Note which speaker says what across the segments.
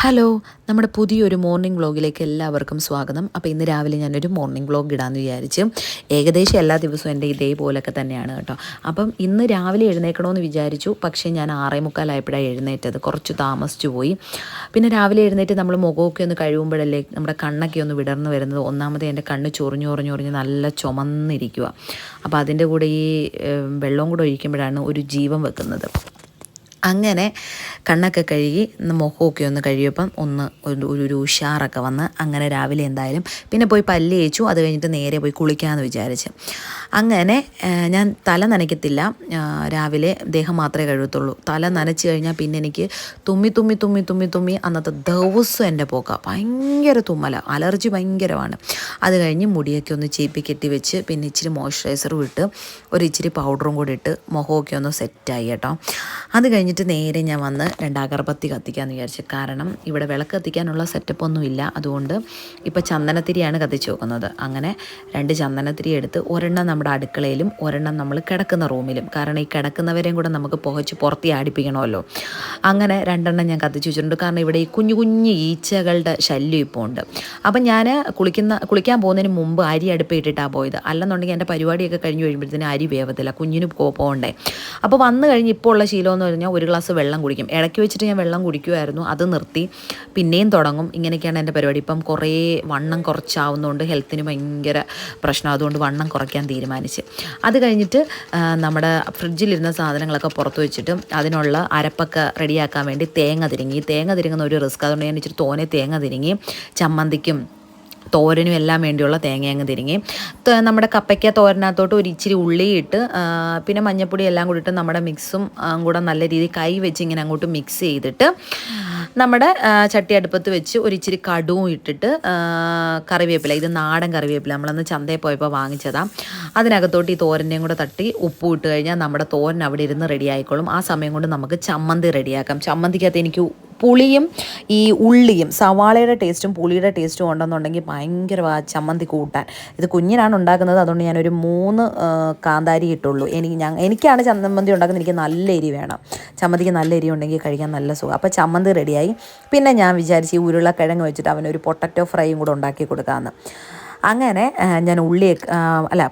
Speaker 1: Hello നമ്മുടെ പുതിയൊരു morning വ്ളോഗിലേക്ക് എല്ലാവർക്കും സ്വാഗതം. അപ്പോൾ ഇന്ന് രാവിലെ ഞാനൊരു മോർണിംഗ് വ്ളോഗ് ഇടാമെന്ന് വിചാരിച്ച് ഏകദേശം എല്ലാ ദിവസവും എന്റെ ഇതേപോലൊക്കെ തന്നെയാണ് കേട്ടോ. അപ്പം ഇന്ന് രാവിലെ എഴുന്നേക്കണമെന്ന് വിചാരിച്ചു. പക്ഷേ ഞാൻ ആറേ മുക്കാലായപ്പോഴാണ് എഴുന്നേറ്റത്. കുറച്ച് താമസിച്ചു പോയി. പിന്നെ രാവിലെ എഴുന്നേറ്റ് നമ്മൾ മുഖമൊക്കെ ഒന്ന് കഴിയുമ്പോഴല്ലേ നമ്മുടെ കണ്ണൊക്കെ ഒന്ന് വിടർന്നു വരുന്നത്. ഒന്നാമത് എന്റെ കണ്ണ് ചൊറിഞ്ഞു ചൊറിഞ്ഞു ചൊറിഞ്ഞ് നല്ല ചുമന്നിരിക്കുക അപ്പോൾ അതിന്റെ കൂടെ ഈ വെള്ളവും കൂടെ ഒഴിക്കുമ്പോഴാണ് ഒരു ജീവൻ വെക്കുന്നത്. അങ്ങനെ കണ്ണൊക്കെ കഴുകി മുഖമൊക്കെ ഒന്ന് കഴിയപ്പം ഒന്ന് ഒരു ഒരു ഉഷാറൊക്കെ വന്ന് അങ്ങനെ രാവിലെ എന്തായാലും പിന്നെ പോയി പല്ല് തേച്ചു. അത് കഴിഞ്ഞിട്ട് നേരെ പോയി കുളിക്കാമെന്ന് വിചാരിച്ച്. അങ്ങനെ ഞാൻ തല നനയ്ക്കത്തില്ല. രാവിലെ ദേഹം മാത്രമേ കഴുകത്തുള്ളൂ. തല നനച്ച് കഴിഞ്ഞാൽ പിന്നെ എനിക്ക് തുമ്മി തുമ്മി തുമ്മി തുമ്മി തുമ്മി അന്നത്തെ ദിവസം എന്റെ പോക്ക. ഭയങ്കര തുമ്മല. അലർജി ഭയങ്കരമാണ്. അത് കഴിഞ്ഞ് മുടിയൊക്കെ ഒന്ന് ചീപ്പി കെട്ടി വെച്ച് പിന്നെ ഇച്ചിരി മോയ്സ്ചറൈസറും ഇട്ട് ഒരു ഇച്ചിരി പൗഡറും കൂടി ഇട്ട് മുഖമൊക്കെ ഒന്ന് സെറ്റായി കേട്ടോ. അത് കഴിഞ്ഞിട്ട് നേരെ ഞാൻ വന്ന് രണ്ടാകർബത്തി കത്തിക്കാമെന്ന് വിചാരിച്ചു. കാരണം ഇവിടെ വിളക്ക് കത്തിക്കാനുള്ള സെറ്റപ്പ് ഒന്നും ഇല്ല. അതുകൊണ്ട് ഇപ്പോൾ ചന്ദനത്തിരിയാണ് കത്തിച്ച് വെക്കുന്നത്. അങ്ങനെ രണ്ട് ചന്ദനത്തിരി എടുത്ത് ഒരെണ്ണം നമ്മുടെ അടുക്കളയിലും ഒരെണ്ണം നമ്മൾ കിടക്കുന്ന റൂമിലും. കാരണം ഈ കിടക്കുന്നവരെയും കൂടെ നമുക്ക് പുകച്ച് പുറത്തി ആടിപ്പിക്കണമല്ലോ. അങ്ങനെ രണ്ടെണ്ണം ഞാൻ കത്തിച്ച് വെച്ചിട്ടുണ്ട്. കാരണം ഇവിടെ ഈ കുഞ്ഞു കുഞ്ഞു ഈച്ചകളുടെ ശല്യം ഇപ്പോൾ ഉണ്ട്. അപ്പം ഞാൻ കുളിക്കുന്ന കുളിക്കാൻ പോകുന്നതിന് മുമ്പ് അരി അടുപ്പിട്ടിട്ടാണ് പോയത്. അല്ലെന്നുണ്ടെങ്കിൽ എന്റെ പരിപാടിയൊക്കെ കഴിഞ്ഞ് കഴിയുമ്പോഴത്തേനും അരി വേവത്തില്ല. കുഞ്ഞിന് പോകണ്ടേ. അപ്പോൾ വന്നു കഴിഞ്ഞ് ഇപ്പോൾ ഉള്ള ശീലം എന്ന് പറഞ്ഞാൽ ഒരു ഗ്ലാസ് വെള്ളം കുടിക്കും. ഇടയ്ക്ക് വെച്ചിട്ട് ഞാൻ വെള്ളം കുടിക്കുമായിരുന്നു അത് നിർത്തി. പിന്നെയും തുടങ്ങും. ഇങ്ങനെയൊക്കെയാണ് എന്റെ പരിപാടി. ഇപ്പം കുറേ വണ്ണം കുറച്ചാവുന്നതുകൊണ്ട് ഹെൽത്തിന് ഭയങ്കര പ്രശ്നം. അതുകൊണ്ട് വണ്ണം കുറയ്ക്കാൻ തീരുമാനിച്ച്. അത് കഴിഞ്ഞിട്ട് നമ്മുടെ ഫ്രിഡ്ജിലിരുന്ന സാധനങ്ങളൊക്കെ പുറത്ത് വെച്ചിട്ട് അതിനുള്ള അരപ്പൊക്കെ റെഡിയാക്കാൻ വേണ്ടി തേങ്ങ തിരിങ്ങി. തേങ്ങ തിരിങ്ങുന്ന ഒരു റിസ്ക്. അതുകൊണ്ട് ഞാൻ ഇച്ചിരി തോനെ തേങ്ങ തിരിങ്ങി ചമ്മന്തിക്കും തോരനും എല്ലാം വേണ്ടിയുള്ള തേങ്ങ അങ്ങ് തിരിങ്ങി. നമ്മുടെ കപ്പയ്ക്ക തോരനകത്തോട്ട് ഒരു ഇച്ചിരി ഉള്ളിയിട്ട് പിന്നെ മഞ്ഞപ്പൊടി എല്ലാം കൂടി ഇട്ട് നമ്മുടെ മിക്സും കൂടെ നല്ല രീതിയിൽ കൈ വെച്ച് ഇങ്ങനെ അങ്ങോട്ട് മിക്സ് ചെയ്തിട്ട് നമ്മുടെ ചട്ടി അടുപ്പത്ത് വെച്ച് ഒരു ഇച്ചിരി കടുവും ഇട്ടിട്ട് കറിവേപ്പില ഇത് നാടൻ കറിവേപ്പില നമ്മളന്ന് ചന്തയിൽ പോയപ്പോൾ വാങ്ങിച്ചതാണ് അതിനകത്തോട്ട് ഈ തോരന്റെയും കൂടെ തട്ടി ഉപ്പ് ഇട്ട് കഴിഞ്ഞാൽ നമ്മുടെ തോരൻ അവിടെ ഇരുന്ന് റെഡി ആയിക്കോളും. ആ സമയം കൊണ്ട് നമുക്ക് ചമ്മന്തി റെഡിയാക്കാം ചമ്മന്തിക്കകത്ത് എനിക്ക് പുളിയും ഈ ഉള്ളിയും സവാളയുടെ ടേസ്റ്റും പുളിയുടെ ടേസ്റ്റും ഉണ്ടെന്നുണ്ടെങ്കിൽ ഭയങ്കര ചമ്മന്തി കൂട്ടാൻ. ഇത് കുഞ്ഞിനാണ് ഉണ്ടാക്കുന്നത് അതുകൊണ്ട് ഞാനൊരു മൂന്ന് കാന്താരി ഇട്ടുള്ളൂ. എനിക്ക് ഞാൻ എനിക്കാണ് ചമ്മന്തി ഉണ്ടാക്കുന്നത്. എനിക്ക് നല്ല എരി വേണം. ചമ്മന്തിക്ക് നല്ല എരി ഉണ്ടെങ്കിൽ കഴിക്കാൻ നല്ല സുഖം. അപ്പോൾ ചമ്മന്തി റെഡിയായി. പിന്നെ ഞാൻ വിചാരിച്ച് ഈ ഉരുളക്കിഴങ്ങ് വെച്ചിട്ട് അവനൊരു പൊട്ടറ്റോ ഫ്രൈയും കൂടെ ഉണ്ടാക്കി കൊടുക്കാമെന്ന് അങ്ങനെ ഞാൻ ഉള്ളി അല്ല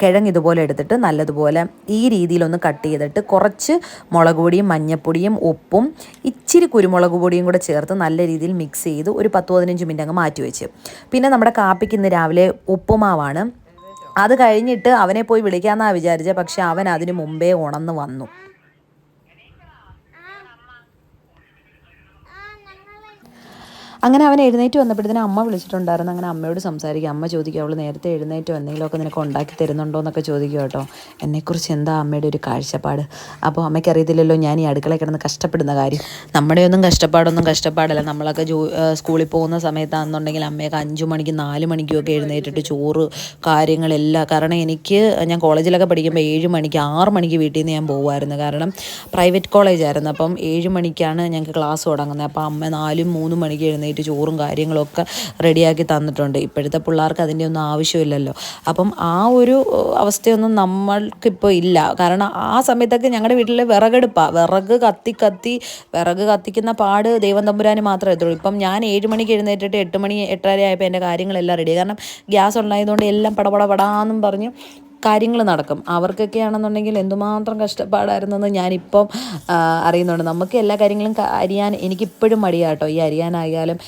Speaker 1: കിഴങ്ങ് ഇതുപോലെ എടുത്തിട്ട് നല്ലതുപോലെ ഈ രീതിയിലൊന്ന് കട്ട് ചെയ്തിട്ട് കുറച്ച് മുളക് പൊടിയും മഞ്ഞൾപ്പൊടിയും ഉപ്പും ഇച്ചിരി കുരുമുളക് പൊടിയും കൂടെ ചേർത്ത് നല്ല രീതിയിൽ മിക്സ് ചെയ്ത് ഒരു പത്ത് പതിനഞ്ച് മിനിറ്റ് അങ്ങ് മാറ്റി വെച്ച്. പിന്നെ നമ്മുടെ കാപ്പിക്ക് ഇന്ന് രാവിലെ ഉപ്പുമാവാണ്. അത് കഴിഞ്ഞിട്ട് അവനെ പോയി വിളിക്കാമെന്നാണ് വിചാരിച്ചത് പക്ഷെ അവൻ അതിന് മുമ്പേ ഉണർന്ന് വന്നു. അങ്ങനെ അവൻ എഴുന്നേറ്റ് വന്നപ്പോഴത്തേനും അമ്മ വിളിച്ചിട്ടുണ്ടായിരുന്നു. അങ്ങനെ അമ്മയോട് സംസാരിക്കുക അമ്മ ചോദിക്കുക അവൾ നേരത്തെ എഴുന്നേറ്റ്? എന്തെങ്കിലുമൊക്കെ നിനക്ക് ഉണ്ടാക്കി തരുന്നുണ്ടോ? എന്നൊക്കെ ചോദിക്കുക കേട്ടോ. എന്നെക്കുറിച്ച് എന്താ അമ്മയുടെ ഒരു കാഴ്ചപ്പാട്? അപ്പോൾ അമ്മയ്ക്ക് അറിയത്തില്ലല്ലോ ഞാൻ ഈ അടുക്കള കിടന്ന് കഷ്ടപ്പെടുന്ന കാര്യം. നമ്മുടെ ഒന്നും കഷ്ടപ്പാടൊന്നും കഷ്ടപ്പാടല്ല. നമ്മളൊക്കെ ജോ സ്കൂളിൽ പോകുന്ന സമയത്താണെന്നുണ്ടെങ്കിൽ അമ്മയൊക്കെ അഞ്ചു മണിക്ക് നാല് മണിക്കും ഒക്കെ എഴുന്നേറ്റിട്ട് ചോറ് കാര്യങ്ങളെല്ലാം. കാരണം എനിക്ക് ഞാൻ കോളേജിലൊക്കെ പഠിക്കുമ്പോൾ ഏഴ് മണിക്ക് ആറ് മണിക്ക് വീട്ടിൽ നിന്ന് ഞാൻ പോകുമായിരുന്നു കാരണം പ്രൈവറ്റ് കോളേജായിരുന്നു. അപ്പം ഏഴ് മണിക്കാണ് ഞങ്ങൾക്ക് ക്ലാസ് തുടങ്ങുന്നത്. അപ്പോൾ അമ്മ നാലും മൂന്നും മണിക്ക് എഴുന്നേറ്റ് ചോറും കാര്യങ്ങളൊക്കെ റെഡിയാക്കി തന്നിട്ടുണ്ട്. ഇപ്പോഴത്തെ പിള്ളേർക്ക് അതിന്റെ ഒന്നും ആവശ്യമില്ലല്ലോ. അപ്പം ആ ഒരു അവസ്ഥയൊന്നും നമ്മൾക്കിപ്പോൾ ഇല്ല. കാരണം ആ സമയത്തൊക്കെ ഞങ്ങളുടെ വീട്ടിൽ വിറകെടുപ്പാണ് വിറക് കത്തി കത്തി വിറക് കത്തിക്കുന്ന പാട് ദൈവം തമ്പുരാന് മാത്രമേ എത്തുള്ളൂ ഇപ്പം ഞാൻ ഏഴ് മണിക്ക് എഴുന്നേറ്റിട്ട് എട്ട് മണി എട്ടര ആയപ്പോൾ എന്റെ കാര്യങ്ങളെല്ലാം റെഡി കാരണം ഗ്യാസ് ഉണ്ടായതുകൊണ്ട് എല്ലാം പടപടപടാന്നും പറഞ്ഞ് കാര്യങ്ങൾ നടക്കും. അവർക്കൊക്കെ ആണെന്നുണ്ടെങ്കിൽ എന്തുമാത്രം കഷ്ടപ്പാടായിരുന്നെന്ന് ഞാനിപ്പം അറിയുന്നുണ്ട്. നമുക്ക് എല്ലാ കാര്യങ്ങളും അറിയാൻ എനിക്കിപ്പോഴും മടിയാട്ടോ. ഈ അരിയാനായാലും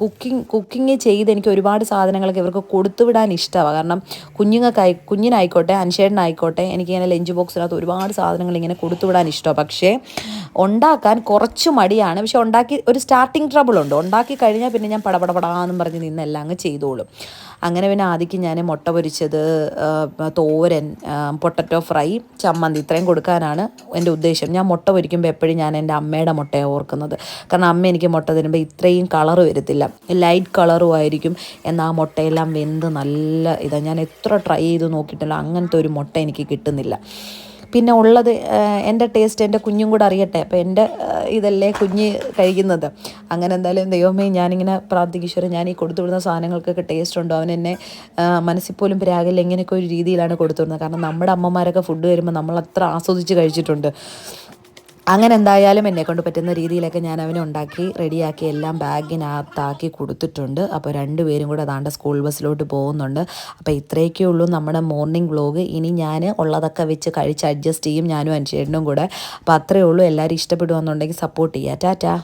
Speaker 1: കുക്കിംഗ് കുക്കിംഗ് ചെയ്ത് എനിക്ക് ഒരുപാട് സാധനങ്ങളൊക്കെ ഇവർക്ക് കൊടുത്തുവിടാൻ ഇഷ്ടമാണ് കാരണം കുഞ്ഞുങ്ങൾക്കായി കുഞ്ഞിനായിക്കോട്ടെ അൻഷേടനായിക്കോട്ടെ എനിക്കിങ്ങനെ ലഞ്ച് ബോക്സിനകത്ത് ഒരുപാട് സാധനങ്ങൾ ഇങ്ങനെ കൊടുത്തുവിടാൻ ഇഷ്ടമാണ് പക്ഷേ ഉണ്ടാക്കാൻ കുറച്ച് മടിയാണ്. പക്ഷെ ഉണ്ടാക്കി ഒരു സ്റ്റാർട്ടിങ് ട്രബിൾ ഉണ്ട്. ഉണ്ടാക്കി കഴിഞ്ഞാൽ പിന്നെ ഞാൻ പടപടപടാന്നും പറഞ്ഞ് നിന്നെല്ലാം അങ്ങ് ചെയ്തോളും. അങ്ങനെ പിന്നെ ആദ്യം ഞാൻ മുട്ട പൊരിച്ചത് ആ, തോരൻ പൊട്ടറ്റോ ഫ്രൈ ചമ്മന്തി ഇത്രയും കൊടുക്കാനാണ് എന്റെ ഉദ്ദേശം. ഞാൻ മുട്ട പൊരിക്കുമ്പോൾ എപ്പോഴും ഞാൻ എന്റെ അമ്മയുടെ മുട്ടയെ ഓർക്കുന്നത്. കാരണം അമ്മ എനിക്ക് മുട്ട തരുമ്പോൾ ഇത്രയും കളർ വരത്തില്ല. ലൈറ്റ് കളറും ആയിരിക്കും. എന്നാൽ ആ മുട്ടയെല്ലാം വെന്ത് നല്ല ഇതാണ് ഞാൻ എത്ര ട്രൈ ചെയ്ത് നോക്കിയിട്ടില്ല അങ്ങനത്തെ ഒരു മുട്ട എനിക്ക് കിട്ടുന്നില്ല. പിന്നെ ഉള്ളത് എന്റെ ടേസ്റ്റ് എന്റെ കുഞ്ഞും കൂടെ അറിയട്ടെ. അപ്പോൾ എന്റെ ഇതല്ലേ കുഞ്ഞ് കഴിക്കുന്നത്. അങ്ങനെ എന്തായാലും ദൈവമേ ഞാനിങ്ങനെ പ്രാർത്ഥിക്കും. ഞാൻ ഈ കൊടുത്തുവിടുന്ന സാധനങ്ങൾക്കൊക്കെ ടേസ്റ്റ് ഉണ്ടോ? അവൻ എന്നെ മനസ്സിൽ പോലും പ്രാഗില്ല. ഇങ്ങനെയൊക്കെ ഒരു രീതിയിലാണ് കൊടുത്തുവിടുന്നത്. കാരണം നമ്മുടെ അമ്മമാരൊക്കെ ഫുഡ് വരുമ്പോൾ നമ്മൾ അത്ര ആസ്വദിച്ച് കഴിച്ചിട്ടുണ്ട്. അങ്ങനെ എന്തായാലും എന്നെ കൊണ്ട് പറ്റുന്ന രീതിയിലൊക്കെ ഞാൻ അവനെ ഉണ്ടാക്കി റെഡിയാക്കി എല്ലാം ബാഗിനകത്താക്കി കൊടുത്തിട്ടുണ്ട്. അപ്പോൾ രണ്ടുപേരും കൂടെ അതാണ്ട് സ്കൂൾ ബസ്സിലോട്ട് പോകുന്നുണ്ട്. അപ്പോൾ ഇത്രയൊക്കെ ഉള്ളൂ നമ്മുടെ മോർണിംഗ് വ്ലോഗ്. ഇനി ഞാൻ ഉള്ളതൊക്കെ വെച്ച് കഴിച്ച് അഡ്ജസ്റ്റ് ചെയ്യും ഞാനും അനുശേഷനും കൂടെ. അപ്പോൾ അത്രയേ ഉള്ളൂ. എല്ലാവരും ഇഷ്ടപ്പെടുകയെന്നുണ്ടെങ്കിൽ സപ്പോർട്ട് ചെയ്യുക. ടാറ്റാ.